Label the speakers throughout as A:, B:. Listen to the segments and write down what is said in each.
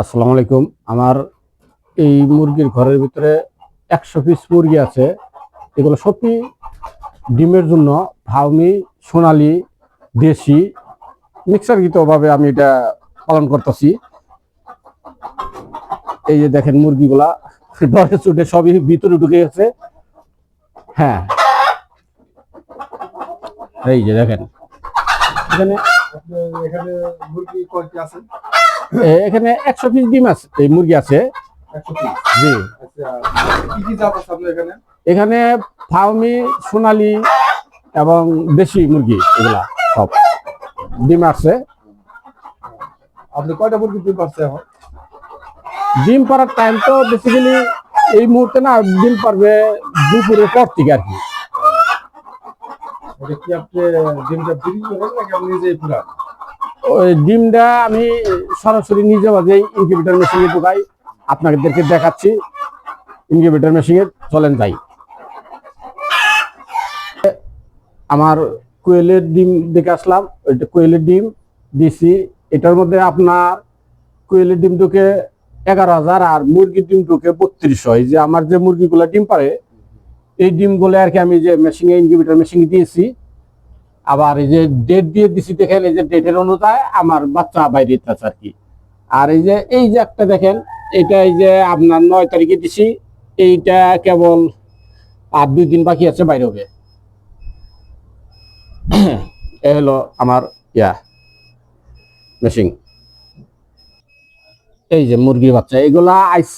A: আসসালামু আলাইকুম। আমার এই মুরগির ঘরের ভিতরে একশো পিস মুরগি আছে। এগুলো সবই ডিমের জন্য। ভাউমি, সোনালি, দেশি। মিক্সারকৃতভাবে আমি এটা পালন করতেছি। এই যে দেখেন মুরগিগুলা ডরে চুটে সবই ভিতরে ঢুকে গেছে। হ্যাঁ। এই যে দেখেন। এখানে
B: এখানে মুরগি কয়টি আছে?
A: এখানে একশো পিস ডিম আছে এই মুরগি আছে। জি।
B: আচ্ছা আছে এখানে?
A: ফার্মি সোনালি এবং দেশি মুরগি এগুলা সব। ডিম আসছে
B: আপনি কয়টা মুরগি ডিম পাচ্ছে এখন?
A: ডিম পাড়ার টাইম তো বেসিক্যালি এই মুহূর্তে না ডিম পারবে দুপুরের পর থেকে আর কি।
B: এটা আপনি ডিমটা বিক্রি করেন নাকি আপনি নিজেই পুরান?
A: ওই ডিমটা আমি সরাসরি নিজে বাজে ইনকিউবেটর মেশিনে ঢুকাই, আপনাদেরকে দেখাচ্ছি। ইনকিউবেটর মেশিনে চলেন যাই। আমার কোয়েলের ডিম দেখে আসলাম ওইটা কোয়েলের ডিম দিছি। এটার মধ্যে আপনার কোয়েলের ডিম ঢুকে এগারো হাজার আর মুরগির ডিম ঢুকে বত্রিশশো এই যে আমার যে মুরগিগুলো ডিম পারে, এই ডিমগুলো আর কি আমি যে মেশিনে ইনকিউবেটর মেশিনে দিয়েছি আবার এই যে ডেট দিয়ে দিছি দেখেন, এই যে ডেটের অনুযায়ী আমার বাচ্চা বাইরে আছে আর কি। আর এই যে এই যে একটা দেখেন, এটা এই যে আপনার নয় তারিখে দিছি, এইটা কেবল আর দুই দিন বাকি আছে বাইরে হবে। এ হলো আমার ইয়া মেশিন এই যে মুরগির বাচ্চা, এগুলা আইস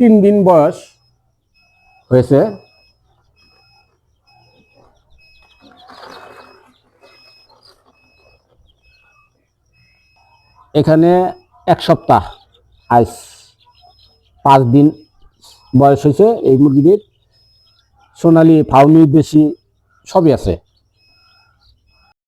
A: তিন দিন বয়স হয়েছে। এখানে এক সপ্তাহ আজ পাঁচ দিন বয়স হয়েছে এই মুরগিদের। সোনালি ফাউমি দেশি সবই আছে।